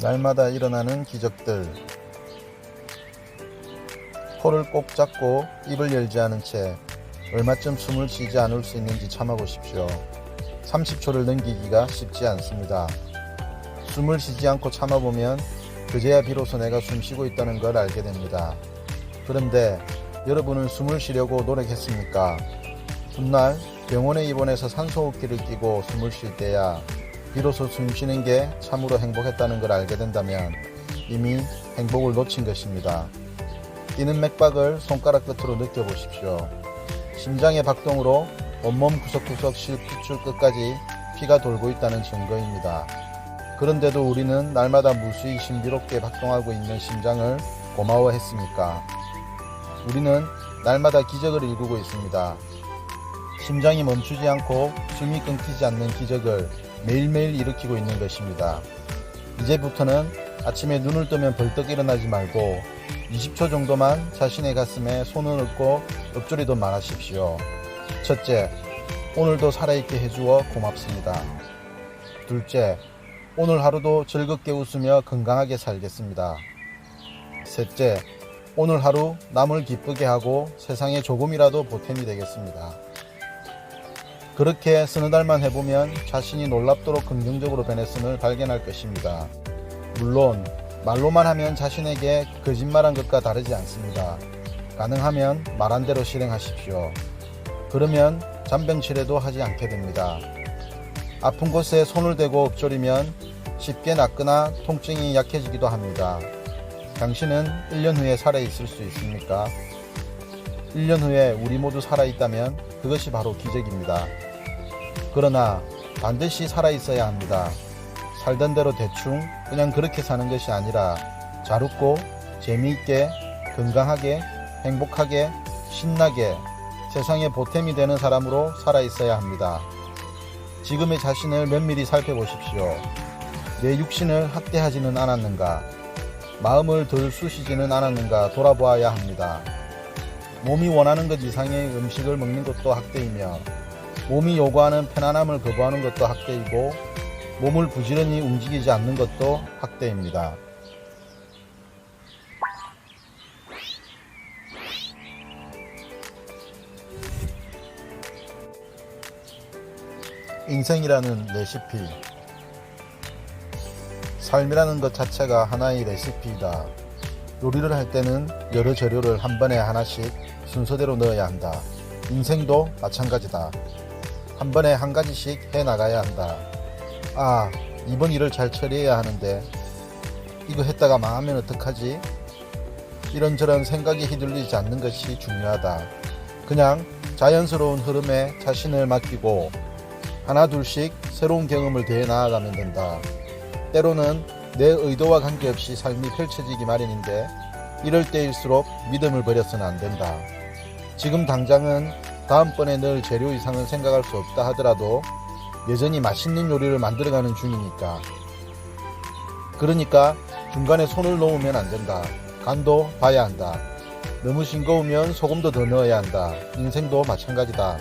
날마다 일어나는 기적들. 코를 꼭 잡고 입을 열지 않은 채 얼마쯤 숨을 쉬지 않을 수 있는지 참아보십시오. 30초를 넘기기가 쉽지 않습니다. 숨을 쉬지 않고 참아보면 그제야 비로소 내가 숨 쉬고 있다는 걸 알게 됩니다. 그런데 여러분은 숨을 쉬려고 노력했습니까? 훗날 병원에 입원해서 산소호흡기를 끼고 숨을 쉴 때야 비로소 숨 쉬는 게 참으로 행복했다는 걸 알게 된다면 이미 행복을 놓친 것입니다. 뛰는 맥박을 손가락 끝으로 느껴보십시오. 심장의 박동으로 온몸 구석구석 실핏줄 끝까지 피가 돌고 있다는 증거입니다. 그런데도 우리는 날마다 무수히 신비롭게 박동하고 있는 심장을 고마워했습니까? 우리는 날마다 기적을 일구고 있습니다. 심장이 멈추지 않고 숨이 끊기지 않는 기적을 매일매일 일으키고 있는 것입니다. 이제부터는 아침에 눈을 뜨면 벌떡 일어나지 말고 20초 정도만 자신의 가슴에 손을 얹고 엎조리도 말하십시오. 첫째, 오늘도 살아있게 해주어 고맙습니다. 둘째, 오늘 하루도 즐겁게 웃으며 건강하게 살겠습니다. 셋째, 오늘 하루 남을 기쁘게 하고 세상에 조금이라도 보탬이 되겠습니다. 그렇게 서너 달만 해보면 자신이 놀랍도록 긍정적으로 변했음을 발견할 것입니다. 물론 말로만 하면 자신에게 거짓말한 것과 다르지 않습니다. 가능하면 말한 대로 실행하십시오. 그러면 잔병치레도 하지 않게 됩니다. 아픈 곳에 손을 대고 엎조리면 쉽게 낫거나 통증이 약해지기도 합니다. 당신은 1년 후에 살아있을 수 있습니까? 1년 후에 우리 모두 살아있다면 그것이 바로 기적입니다. 그러나 반드시 살아있어야 합니다. 살던 대로 대충 그냥 그렇게 사는 것이 아니라 잘 웃고 재미있게 건강하게 행복하게 신나게 세상에 보탬이 되는 사람으로 살아있어야 합니다. 지금의 자신을 면밀히 살펴보십시오. 내 육신을 학대하지는 않았는가? 마음을 덜 쑤시지는 않았는가 돌아보아야 합니다. 몸이 원하는 것 이상의 음식을 먹는 것도 학대이며 몸이 요구하는 편안함을 거부하는 것도 학대이고 몸을 부지런히 움직이지 않는 것도 학대입니다. 인생이라는 레시피 삶이라는 것 자체가 하나의 레시피이다. 요리를 할 때는 여러 재료를 한 번에 하나씩 순서대로 넣어야 한다. 인생도 마찬가지다. 한 번에 한 가지씩 해 나가야 한다. 아, 이번 일을 잘 처리해야 하는데 이거 했다가 망하면 어떡하지? 이런저런 생각이 휘둘리지 않는 것이 중요하다. 그냥 자연스러운 흐름에 자신을 맡기고 하나 둘씩 새로운 경험을 대해 나아가면 된다. 때로는 내 의도와 관계없이 삶이 펼쳐지기 마련인데 이럴 때일수록 믿음을 버려서는 안 된다. 지금 당장은 다음번에 넣을 재료 이상은 생각할 수 없다 하더라도 여전히 맛있는 요리를 만들어가는 중이니까. 그러니까 중간에 손을 놓으면 안 된다. 간도 봐야 한다. 너무 싱거우면 소금도 더 넣어야 한다. 인생도 마찬가지다.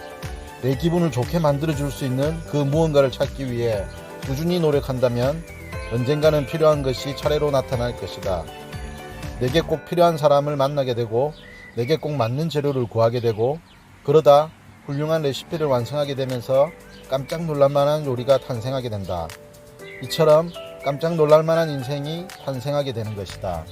내 기분을 좋게 만들어줄 수 있는 그 무언가를 찾기 위해 꾸준히 노력한다면 언젠가는 필요한 것이 차례로 나타날 것이다. 내게 꼭 필요한 사람을 만나게 되고 내게 꼭 맞는 재료를 구하게 되고 그러다 훌륭한 레시피를 완성하게 되면서 깜짝 놀랄만한 요리가 탄생하게 된다. 이처럼 깜짝 놀랄만한 인생이 탄생하게 되는 것이다.